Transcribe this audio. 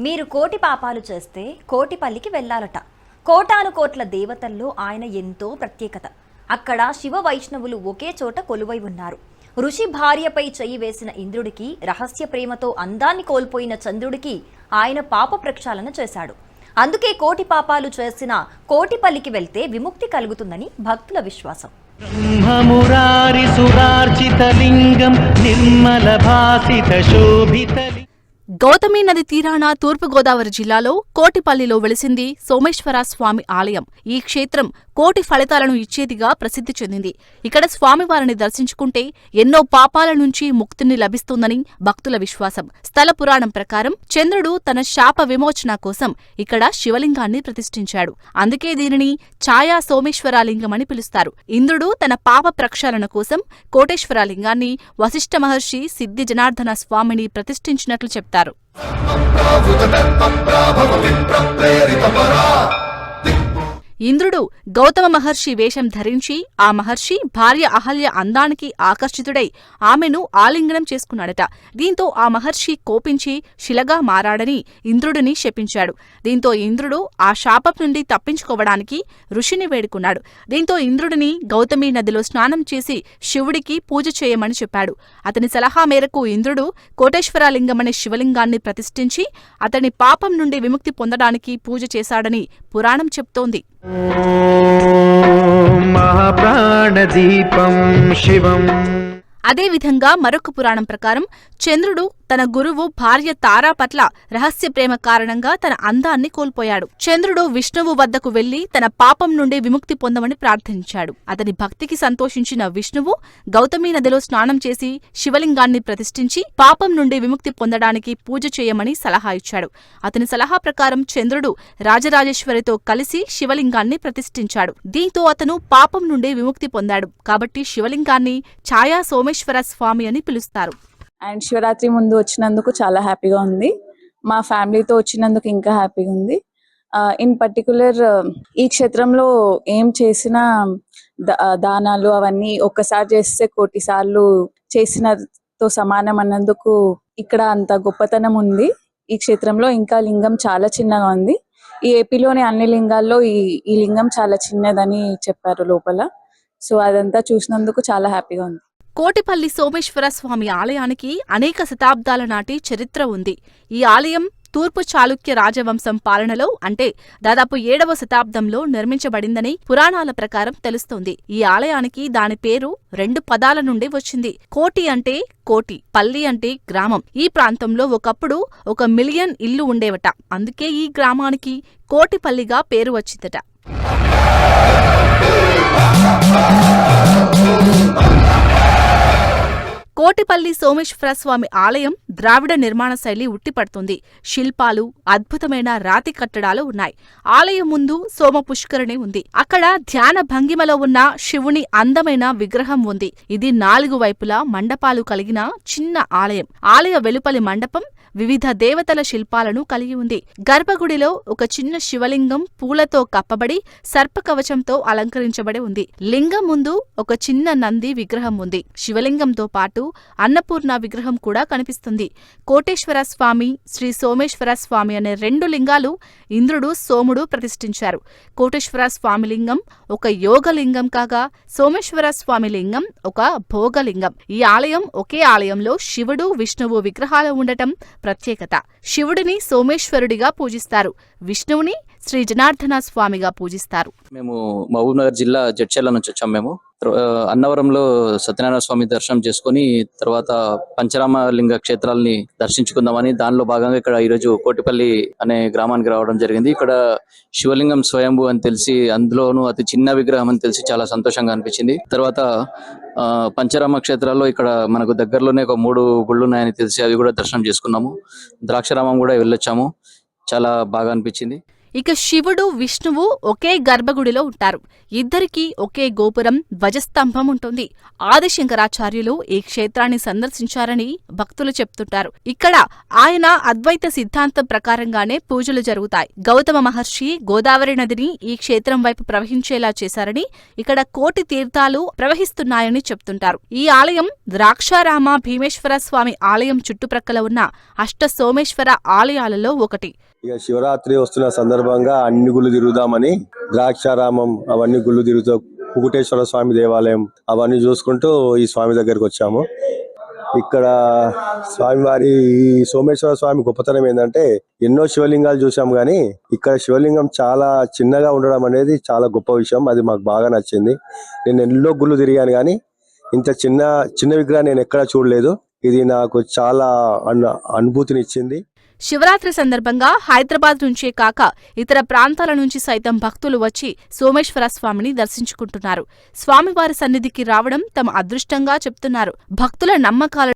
మీరు కోటి పాపాలు చేస్తే కోటిపల్లికి వెళ్ళాలట. కోటాను కోట్ల దేవతల్లో ఆయన ఎంతో ప్రత్యేకత. అక్కడ శివ వైష్ణవులు ఒకే చోట కొలువై ఉన్నారు. ఋషి భార్యపై చెయ్యి వేసిన ఇంద్రుడికి రహస్య ప్రేమతో అందాన్ని కోల్పోయిన చంద్రుడికి ఆయన పాప ప్రక్షాళన చేశాడు. అందుకే కోటి పాపాలు చేసిన కోటిపల్లికి వెళ్తే విముక్తి కలుగుతుందని భక్తుల విశ్వాసం. బ్రహ్మమురారిసురార్చితలింగం నిర్మలభాసితశోభితలి గౌతమి నది తీరాన తూర్పుగోదావరి జిల్లాలో కోటిపల్లిలో వెలిసింది సోమేశ్వర స్వామి ఆలయం. ఈ క్షేత్రం కోటి ఫలితాలను ఇచ్చేదిగా ప్రసిద్ధి చెందింది. ఇక్కడ స్వామివారిని దర్శించుకుంటే ఎన్నో పాపాల నుంచి ముక్తిని లభిస్తుందని భక్తుల విశ్వాసం. స్థల పురాణం ప్రకారం చంద్రుడు తన శాప విమోచన కోసం ఇక్కడ శివలింగాన్ని ప్రతిష్ఠించాడు. అందుకే దీనిని ఛాయా సోమేశ్వరాలింగమని పిలుస్తారు. ఇంద్రుడు తన పాప ప్రక్షాళన కోసం కోటేశ్వరలింగాన్ని వశిష్ఠ మహర్షి సిద్ధి జనార్దన స్వామిని ప్రతిష్ఠించినట్లు చెప్తారు. అన్నారు ఇంద్రుడు గౌతమ మహర్షి వేషం ధరించి ఆ మహర్షి భార్య అహల్య అందానికి ఆకర్షితుడై ఆమెను ఆలింగనం చేసుకున్నాడట. దీంతో ఆ మహర్షి కోపించి శిలగా మారాడని ఇంద్రుడిని శపించాడు. దీంతో ఇంద్రుడు ఆ శాపం నుండి తప్పించుకోవడానికి ఋషిని వేడుకున్నాడు. దీంతో ఇంద్రుడిని గౌతమి నదిలో స్నానం చేసి శివుడికి పూజ చేయమని చెప్పాడు. అతని సలహా మేరకు ఇంద్రుడు కోటేశ్వరలింగమనే శివలింగాన్ని ప్రతిష్ఠించి అతని పాపం నుండి విముక్తి పొందడానికి పూజ చేశాడని పురాణం చెప్తోంది. మహాప్రాణదీపం శివం. అదేవిధంగా మరొక పురాణం ప్రకారం చంద్రుడు తన గురువు భార్య తారా పట్ల రహస్య ప్రేమ కారణంగా తన అందాన్ని కోల్పోయాడు. చంద్రుడు విష్ణువు వద్దకు వెళ్ళి తన పాపం నుండి విముక్తి పొందమని ప్రార్థించాడు. అతని భక్తికి సంతోషించిన విష్ణువు గౌతమి నదిలో స్నానం చేసి శివలింగాన్ని ప్రతిష్ఠించి పాపం నుండి విముక్తి పొందడానికి పూజ చేయమని సలహా ఇచ్చాడు. అతని సలహా ప్రకారం చంద్రుడు రాజరాజేశ్వరితో కలిసి శివలింగాన్ని ప్రతిష్ఠించాడు. దీంతో అతను పాపం నుండి విముక్తి పొందాడు. కాబట్టి శివలింగాన్ని ఛాయా సోమేశ్వర స్వామి అని పిలుస్తారు. అండ్ శివరాత్రి ముందు వచ్చినందుకు చాలా హ్యాపీగా ఉంది. మా ఫ్యామిలీతో వచ్చినందుకు ఇంకా హ్యాపీగా ఉంది. ఇన్ పర్టికులర్ ఈ క్షేత్రంలో ఏం చేసినా దానాలు అవన్నీ ఒక్కసారి చేస్తే కోటి సార్లు చేసినతో సమానం అన్నందుకు ఇక్కడ అంత గొప్పతనం ఉంది. ఈ క్షేత్రంలో ఇంకా లింగం చాలా చిన్నగా ఉంది. ఈ ఏపీలోని అన్ని లింగాల్లో ఈ ఈ లింగం చాలా చిన్నదని చెప్పారు లోపల. సో అదంతా చూసినందుకు చాలా హ్యాపీగా ఉంది. కోటిపల్లి సోమేశ్వర స్వామి ఆలయానికి అనేక శతాబ్దాల నాటి చరిత్ర ఉంది. ఈ ఆలయం తూర్పు చాళుక్య రాజవంశం పాలనలో అంటే దాదాపు ఏడవ శతాబ్దంలో నిర్మించబడిందని పురాణాల ప్రకారం తెలుస్తోంది. ఈ ఆలయానికి దాని పేరు రెండు పదాల నుండి వచ్చింది. కోటి అంటే కోటి పల్లి అంటే గ్రామం. ఈ ప్రాంతంలో ఒకప్పుడు ఒక మిలియన్ ఇల్లు ఉండేవట. అందుకే ఈ గ్రామానికి కోటిపల్లిగా పేరు వచ్చిందట. కోటిపల్లి సోమేశ్వర స్వామి ఆలయం ద్రావిడ నిర్మాణ శైలి ఉట్టిపడుతుంది. శిల్పాలు అద్భుతమైన రాతి కట్టడాలు ఉన్నాయి. ఆలయం ముందు సోమ పుష్కరిణి ఉంది. అక్కడ ధ్యాన భంగిమలో ఉన్న శివుని అందమైన విగ్రహం ఉంది. ఇది నాలుగు వైపులా మండపాలు కలిగిన చిన్న ఆలయం. ఆలయ వెలుపలి మండపం వివిధ దేవతల శిల్పాలను కలిగి ఉంది. గర్భగుడిలో ఒక చిన్న శివలింగం పూలతో కప్పబడి సర్పకవచంతో అలంకరించబడి ఉంది. లింగం ముందు ఒక చిన్న నంది విగ్రహం ఉంది. శివలింగంతో పాటు అన్నపూర్ణ విగ్రహం కూడా కనిపిస్తుంది. కోటేశ్వర స్వామి శ్రీ సోమేశ్వర స్వామి అనే రెండు లింగాలు ఇంద్రుడు సోముడు ప్రతిష్ఠించారు. కోటేశ్వర స్వామి లింగం ఒక యోగలింగం కాగా సోమేశ్వర స్వామి లింగం ఒక భోగలింగం. ఈ ఆలయం ఒకే ఆలయంలో శివుడు విష్ణువు విగ్రహాలు ఉండటం ప్రత్యేకత. శివుడిని సోమేశ్వరుడిగా పూజిస్తారు. విష్ణువుని శ్రీ జనార్దన స్వామిగా పూజిస్తారు. మేము మహబూబ్నగర్ జిల్లా జడ్చర్ల నుంచి వచ్చాం మేము. అన్నవరంలో సత్యనారాయణ స్వామి దర్శనం చేసుకొని తర్వాత పంచరామలింగ క్షేత్రాలని దర్శించుకుందామని దానిలో భాగంగా ఇక్కడ ఈరోజు కోటిపల్లి అనే గ్రామానికి రావడం జరిగింది. ఇక్కడ శివలింగం స్వయంభూ అని తెలిసి అందులోనూ అతి చిన్న విగ్రహం అని తెలిసి చాలా సంతోషంగా అనిపించింది. తర్వాత ఆ, పంచరామ క్షేత్రాల్లో ఇక్కడ మనకు దగ్గరలోనే ఒక మూడు గుళ్ళు ఉన్నాయని తెలిసి అవి కూడా దర్శనం చేసుకున్నాము. ద్రాక్షారామం కూడా వెళ్ళొచ్చాము. చాలా బాగా అనిపించింది. ఇక శివుడు విష్ణువు ఒకే గర్భగుడిలో ఉంటారు. ఇద్దరికీ ఒకే గోపురం ధ్వజస్తంభం ఉంటుంది. ఆదిశంకరాచార్యులు ఈ క్షేత్రాన్ని సందర్శించారని భక్తులు చెప్తుంటారు. ఇక్కడ ఆయన అద్వైత సిద్ధాంతం ప్రకారంగానే పూజలు జరుగుతాయి. గౌతమ మహర్షి గోదావరి నదిని ఈ క్షేత్రం వైపు ప్రవహించేలా చేశారని ఇక్కడ కోటి తీర్థాలు ప్రవహిస్తున్నాయని చెప్తుంటారు. ఈ ఆలయం ద్రాక్షారామ భీమేశ్వర స్వామి ఆలయం చుట్టుప్రక్కల ఉన్న అష్ట సోమేశ్వర ఆలయాలలో ఒకటి. శివరాత్రి వస్తున్న సందర్భంగా అన్ని గుళ్ళు తిరుగుదామని ద్రాక్షారామం అవన్నీ గుళ్ళు తిరుగుతూ కుకుటేశ్వర స్వామి దేవాలయం అవన్నీ చూసుకుంటూ ఈ స్వామి దగ్గరికి వచ్చాము. ఇక్కడ స్వామివారి ఈ సోమేశ్వర స్వామి గొప్పతనం ఏంటంటే ఎన్నో శివలింగాలు చూసాం కానీ ఇక్కడ శివలింగం చాలా చిన్నగా ఉండడం అనేది చాలా గొప్ప విషయం. అది మాకు బాగా నచ్చింది. నేను ఎన్నో గుళ్ళు తిరిగాను కానీ ఇంత చిన్న చిన్న విగ్రహం నేను ఎక్కడా చూడలేదు. ఇది నాకు చాలా అను అనుభూతినిచ్చింది. శివరాత్రి సందర్భంగా హైదరాబాద్ నుంచే కాక ఇతర ప్రాంతాల నుంచి సైతం భక్తులు వచ్చి సోమేశ్వర స్వామిని దర్శించుకుంటున్నారు. స్వామివారి సన్నిధికి రావడం తమ అదృష్టంగా చెప్తున్నారు. భక్తుల నమ్మకాల